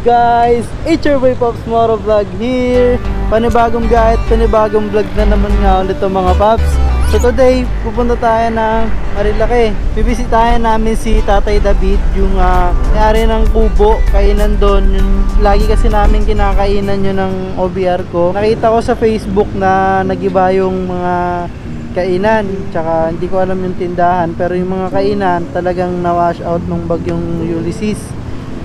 guys? It's your boy Pops Moro Vlog here. Panibagong at panibagong vlog na naman nga ulit mga Pops. So today, pupunta tayo ng Marilaki Bibisitahin namin si Tatay David Yung uh, nangyari ng kubo, kainan doon. Yung Lagi kasi namin kinakainan yun ng OBR ko. Nakita ko sa Facebook na nagiba yung mga kainan tsaka hindi ko alam yung tindahan. Pero yung mga kainan talagang na-wash out nung bagyong Ulysses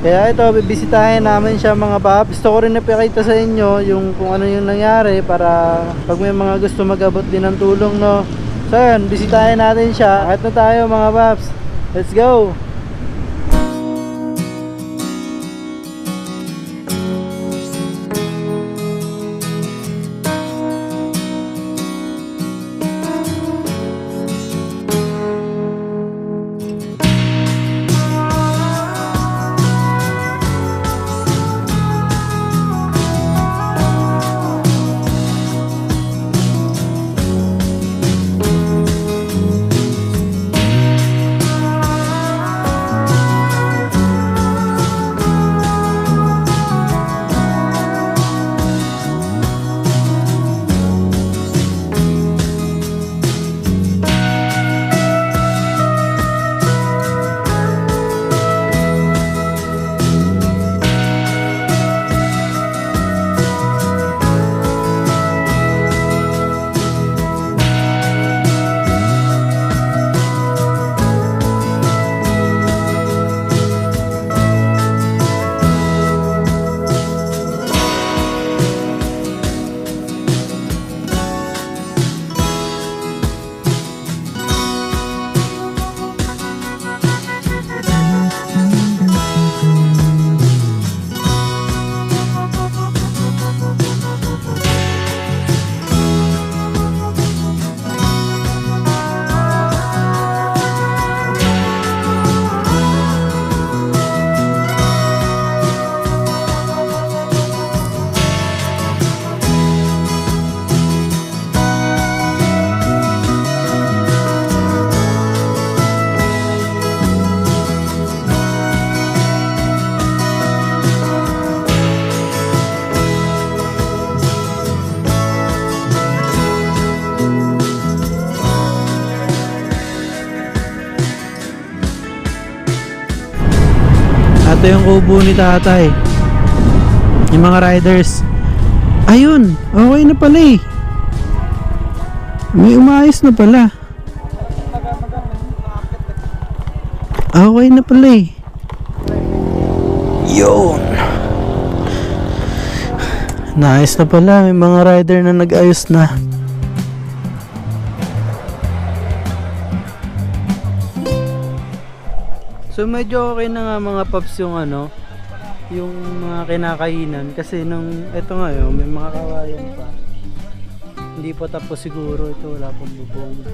kaya ito bibisitahin namin siya mga pap. Gusto ko rin napakita sa inyo yung kung ano yung nangyari para pag may mga gusto mag-abot din ng tulong no? So yun bisitahin natin siya. Kahit na tayo mga paps. Let's go Ito yung kubo ni tatay. Yung mga riders. Ayun, okay na pala eh. May umayos na pala. Okay na pala eh. Yun. Nice na pala. May mga rider na nag-ayos na. So medyo okay na nga mga paps yung ano, yung mga kinakainan kasi nung eto nga yun, may mga kawayan pa. Hindi pa tapos siguro ito wala pang bubong.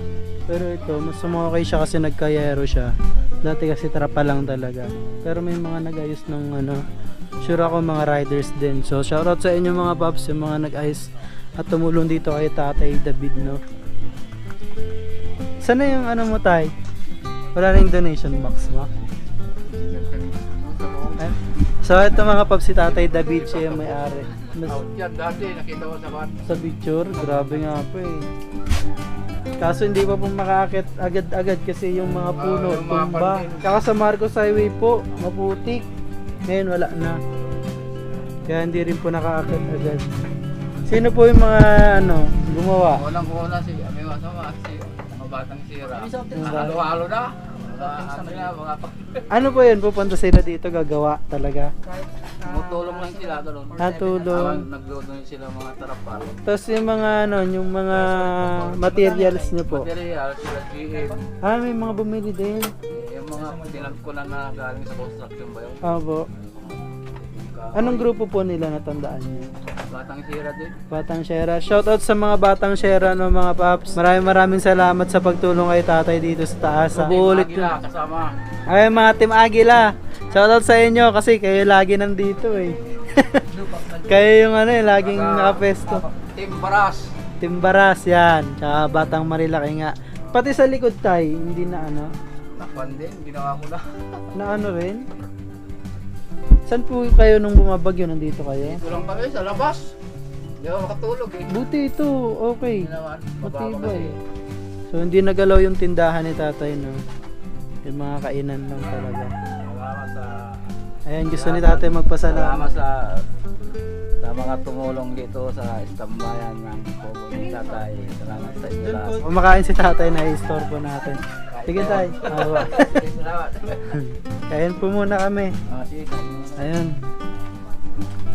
Pero ito, mas okay siya kasi nagkayero siya. Dati kasi trapa lang talaga. Pero may mga nag-ayos ng ano, sure ako mga riders din. So shoutout sa inyo mga paps, yung mga nag-ayos at tumulong dito kay Tatay David, no? Sana yung ano mo tay? Wala ring donation box mo? So ito mga paps si Tatay David siya yung may-ari. Mas- Out yan dati, nakita ko sa kan. sa picture, grabe nga po eh. Kaso hindi pa po makakit agad-agad kasi yung mga puno, Ah, yung mga tumba. pantin. Tsaka sa Marcos Highway po, maputik. Ngayon wala na. Kaya hindi rin po nakakit agad. Sino po yung mga ano, gumawa? Unang una si, may masama, si mga batang sira. Mga- Halo-halo na. Ano na. Ano po yun? Pupunta sila dito gagawa talaga. Tumutulong lang sila doon. Natulong. Nagluto yun sila mga tarapal. Tapos yung mga ano, yung mga materials nyo po. Material, sila GM. Ah, may mga bumili din. Eh, Yung mga tinagkunan na galing sa construction ba yun? Opo. Anong grupo po nila natandaan nyo? Batang sira din. Batang Shera. Shoutout sa mga Batang Shera no mga paps. Maraming maraming salamat sa pagtulong kay tatay dito sa taas. ha. Ulit Team Agila, kasama. Ay mga Team Agila. Shoutout sa inyo kasi kayo lagi nandito eh. kayo yung ano eh, laging nakapesto. Team Baras. Team Baras yan. Tsaka Batang Marilaki nga. Pati sa likod tay, hindi na ano. Takpan din, ginawa ko na. Na ano rin. Saan po kayo nung bumabagyo? Nandito kayo? Dito lang kami sa labas. Hindi ako makatulog eh. Buti ito, okay. Matibay. kasi. So hindi nagalaw yung tindahan ni tatay, no? Yung mga kainan lang talaga. Salamat sa... Ayan, gusto ni tatay magpasalamat. Salamat sa sa mga tumulong dito sa istambayan ng Pogo ni Tatay. Salamat sa inyo lahat. Kumakain si tatay na i-store po natin. Sige tay. Awa. Kain po muna kami. Ah. Ayun.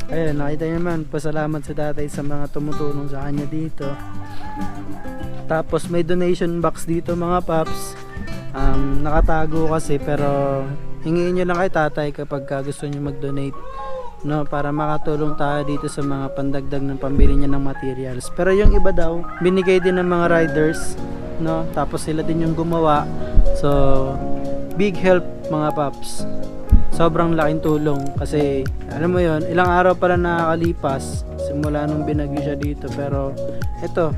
Ayun, nakita niyo naman, pasalamat sa tatay sa mga tumutulong sa kanya dito. Tapos may donation box dito mga paps. Um, nakatago kasi pero hingiin nyo lang kay tatay kapag ka gusto nyo mag-donate no para makatulong tayo dito sa mga pandagdag ng pambili niya ng materials pero yung iba daw binigay din ng mga riders no? Tapos sila din yung gumawa. So big help mga paps. Sobrang laking tulong. Kasi alam mo yon ilang araw pala nakakalipas simula nung binagyo siya dito. Pero ito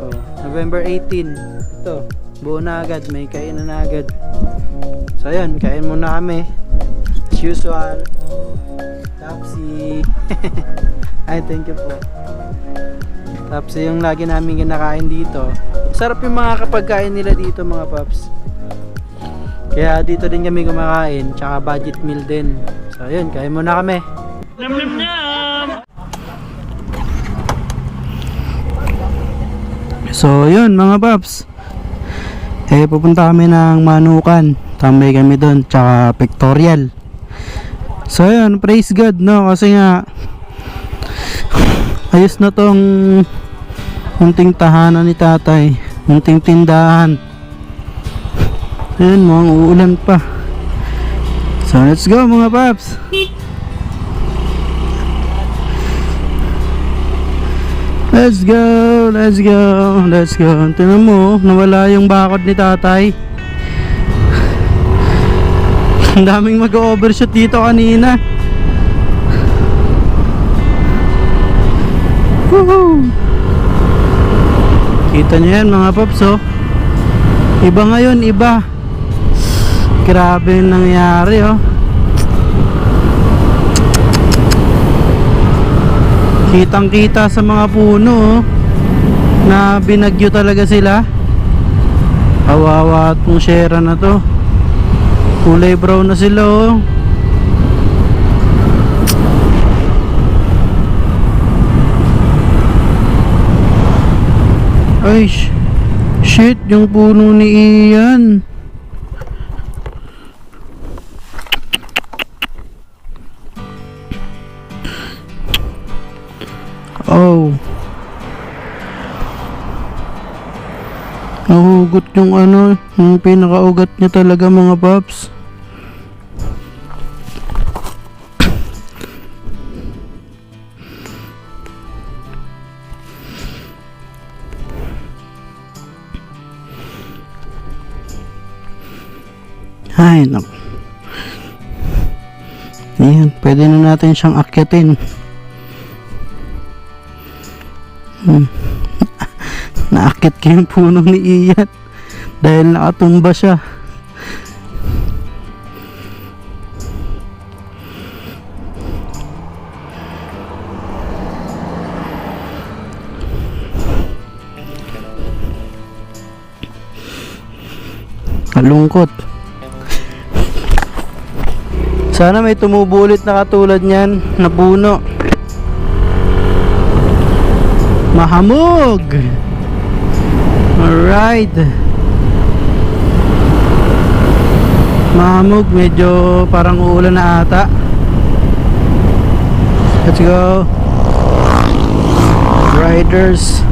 oh, November 18 ito buo na agad. May kainan na agad. So yun kain muna kami. As usual. Tapsi ay thank you po. Tapsi yung lagi namin kinakain dito sarap yung mga kapagkain nila dito mga paps kaya dito din kami kumakain, tsaka budget meal din. So yun, kain muna kami. So yun mga paps. Eh pupunta kami ng Manukan. Tambay kami doon, tsaka Pictorial. So yun, praise God no kasi nga ayos na tong munting tahanan ni tatay, munting tindahan. Ayun, mukhang uulan pa. So, let's go mga paps. Let's go, let's go, let's go. Tingnan mo, nawala yung bakod ni tatay. Ang daming mag-overshoot dito kanina. Woohoo! Kita nyo yan mga paps oh. Iba ngayon, iba. Grabe yung nangyari oh. Kitang kita sa mga puno oh. Na binagyo talaga sila. Kawawa itong shera na to. Kulay brown na sila oh. Ay, sh- shit, yung puno ni Ian. Oh. Nahugot yung ano, yung pinakaugat niya talaga mga paps. Ay, naku. Ayan, pwede na natin siyang akyatin. Hmm. Naakit ko yung puno ni Ian dahil nakatumba siya. Kalungkot. Sana may tumubo ulit na katulad niyan na puno. Mahamog! Alright. Mahamog, medyo parang uulan na ata. Let's go. Riders.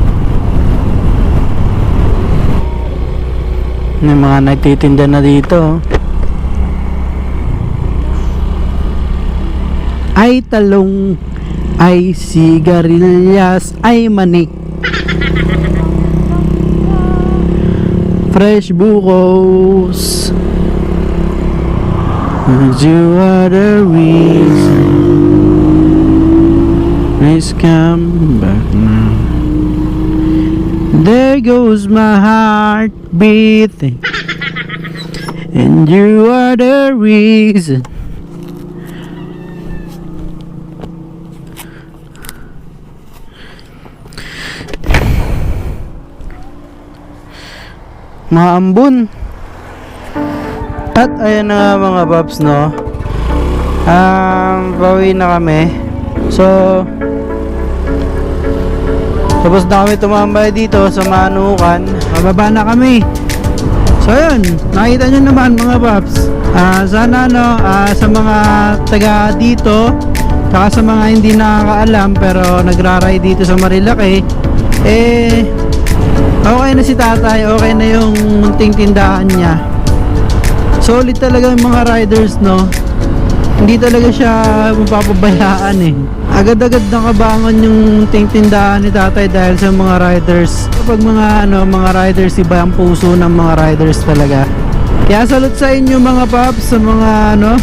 May mga nagtitinda na dito. Ay talong, ay sigarilyas, ay manik. Fresh buko,s you are the reason Please come back now? There goes my heart beating And you are the reason mga ambon. At ayan na nga mga paps no. Um, bawi na kami. So, tapos na kami tumambay dito sa Manukan. Mababa na kami. So yun, nakita nyo naman mga paps. Ah, sana no, ah, sa mga taga dito, saka sa mga hindi nakakaalam pero nagraray dito sa Marilaki, eh, okay na si tatay, okay na yung munting tindahan niya. Solid talaga yung mga riders no. Hindi talaga siya mapapabayaan eh. Agad-agad nakabangon yung munting tindahan ni tatay dahil sa mga riders. Kapag mga ano, mga riders, iba ang puso ng mga riders talaga. Kaya salute sa inyo mga paps, sa mga ano,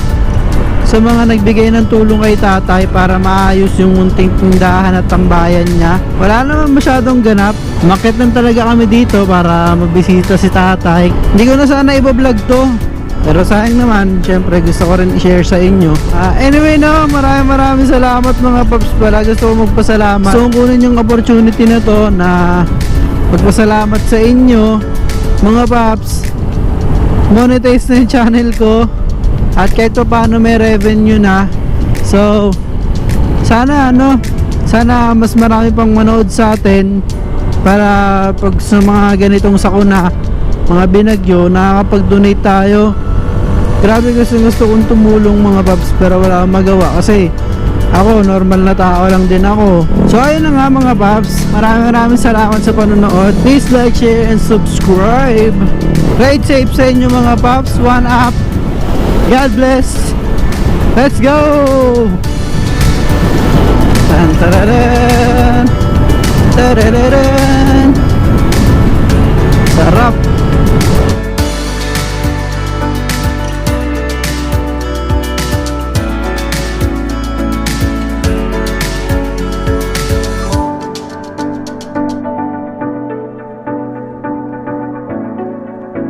sa mga nagbigay ng tulong kay tatay para maayos yung munting tindahan at tambayan niya. Wala naman masyadong ganap. Makit lang talaga kami dito para mabisita si tatay. Hindi ko na sana ibablog to. Pero sayang naman, syempre gusto ko rin i-share sa inyo. Ah, anyway no, maraming maraming salamat mga paps pala. Gusto ko magpasalamat. Kong kunin yung opportunity na to na magpasalamat sa inyo mga paps. Monetize na yung channel ko. At kahit pa paano may revenue na. So, sana ano, sana mas marami pang manood sa atin para pag sa mga ganitong sakuna, mga binagyo, nakakapag-donate tayo. Grabe kasi gusto kong tumulong mga babs pero wala akong magawa kasi ako normal na tao lang din ako. So ayun na nga mga babs, maraming maraming salamat sa panonood. Please like, share, and subscribe. Ride safe sa inyo mga babs. One up. God bless. Let's go! Tan tararan. Tararan.